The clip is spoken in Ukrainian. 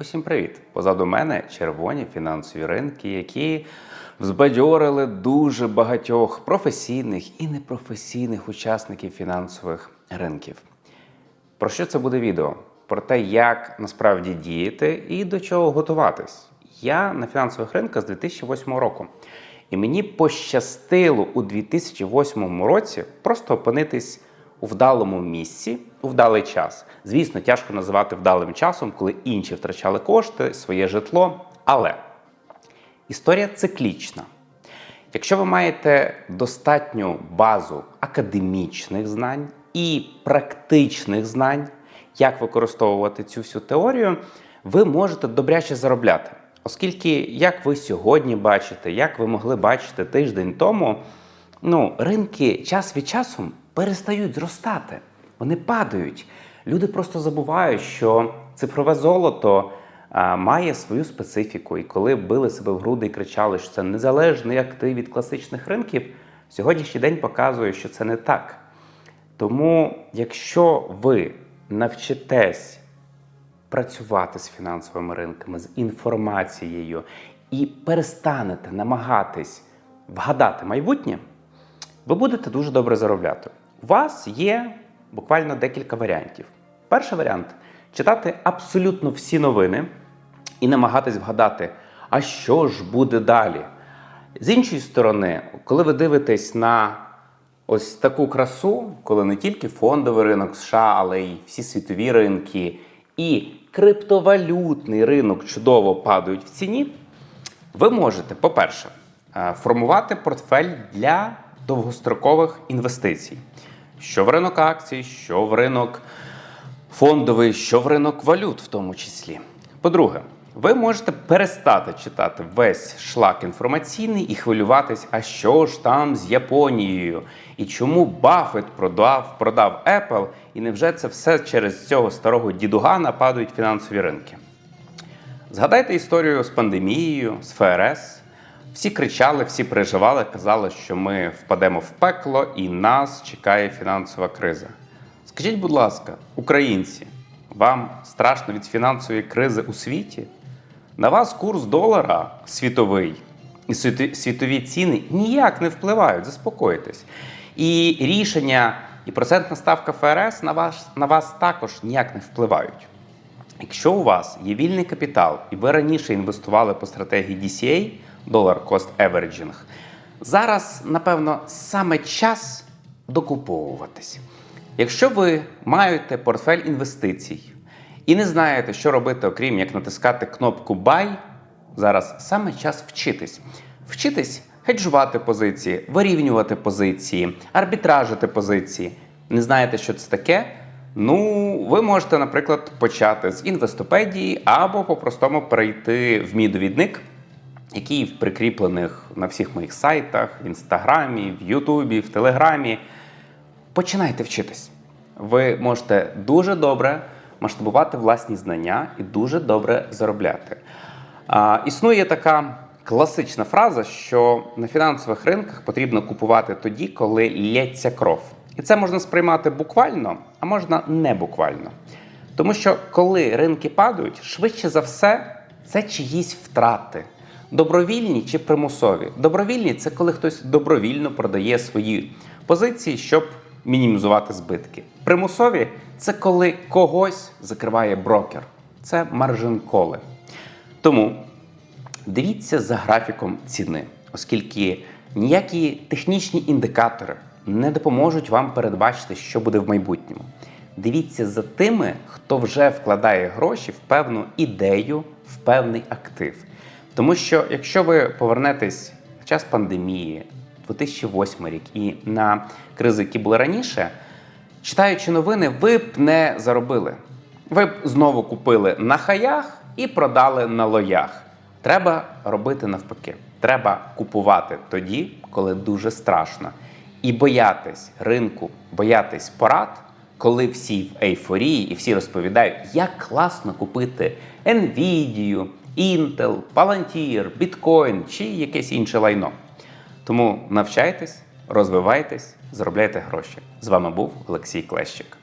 Усім привіт! Позаду мене червоні фінансові ринки, які збадьорили дуже багатьох професійних і непрофесійних учасників фінансових ринків. Про що це буде відео? Про те, як насправді діяти і до чого готуватись. Я на фінансових ринках з 2008 року. І мені пощастило у 2008 році просто опинитись у вдалому місці вдалий час. Звісно, тяжко називати вдалим часом, коли інші втрачали кошти, своє житло. Але історія циклічна. Якщо ви маєте достатню базу академічних знань і практичних знань, як використовувати цю всю теорію, ви можете добряче заробляти. Оскільки, як ви сьогодні бачите, як ви могли бачити тиждень тому, ну, ринки час від часу перестають зростати, вони падають. Люди просто забувають, що цифрове золото має свою специфіку. І коли били себе в груди і кричали, що це незалежний актив від класичних ринків, сьогоднішній день показує, що це не так. Тому, якщо ви навчитесь працювати з фінансовими ринками, з інформацією і перестанете намагатись вгадати майбутнє, ви будете дуже добре заробляти. У вас є буквально декілька варіантів. Перший варіант читати абсолютно всі новини і намагатись вгадати, а що ж буде далі. З іншої сторони, коли ви дивитесь на ось таку красу, коли не тільки фондовий ринок США, але й всі світові ринки, і криптовалютний ринок чудово падають в ціні, ви можете, по-перше, е, формувати портфель для довгострокових інвестицій, що в ринок акцій, що в ринок фондовий, що в ринок валют, в тому числі. По-друге, ви можете перестати читати весь шлак інформаційний і хвилюватись, а що ж там з Японією, і чому Баффет продав, продав Apple, і невже це все через цього старого дідугана падають фінансові ринки? Згадайте історію з пандемією, з ФРС. Всі кричали, всі переживали, казали, що ми впадемо в пекло і нас чекає фінансова криза. Скажіть, будь ласка, українці, вам страшно від фінансової кризи у світі? На вас курс долара світовий і світові ціни ніяк не впливають, заспокойтесь. І рішення і процентна ставка ФРС на вас, на вас також ніяк не впливають. Якщо у вас є вільний капітал, і ви раніше інвестували по стратегії DCA, Dollar Cost Averaging, зараз, напевно, саме час докуповуватись. Якщо ви маєте портфель інвестицій і не знаєте, що робити, окрім як натискати кнопку Buy, зараз саме час вчитись. Вчитись хеджувати позиції, вирівнювати позиції, арбітражити позиції. Не знаєте, що це таке? Ну, ви можете, наприклад, почати з інвестопедії або по-простому перейти в мій довідник, який в прикріплених на всіх моїх сайтах, в інстаграмі, в Ютубі, в Телеграмі. Починайте вчитись. Ви можете дуже добре масштабувати власні знання і дуже добре заробляти. А, існує така класична фраза, що на фінансових ринках потрібно купувати тоді, коли лється кров. І це можна сприймати буквально, а можна не буквально. Тому що коли ринки падають, швидше за все, це чиїсь втрати. Добровільні чи примусові? Добровільні це коли хтось добровільно продає свої позиції, щоб мінімізувати збитки. Примусові це коли когось закриває брокер. Це маржин-коли. Тому дивіться за графіком ціни, оскільки ніякі технічні індикатори не допоможуть вам передбачити, що буде в майбутньому. Дивіться за тими, хто вже вкладає гроші в певну ідею, в певний актив. Тому що якщо ви повернетесь в час пандемії, 2008 рік і на кризи, які були раніше, читаючи новини, ви б не заробили. Ви б знову купили на хаях і продали на лоях. Треба робити навпаки. Треба купувати тоді, коли дуже страшно. І боятись ринку, боятись порад, коли всі в ейфорії і всі розповідають, як класно купити Nvidia, Intel, Palantir, Bitcoin чи якесь інше лайно. Тому навчайтесь, розвивайтесь, заробляйте гроші. З вами був Олексій Клещик.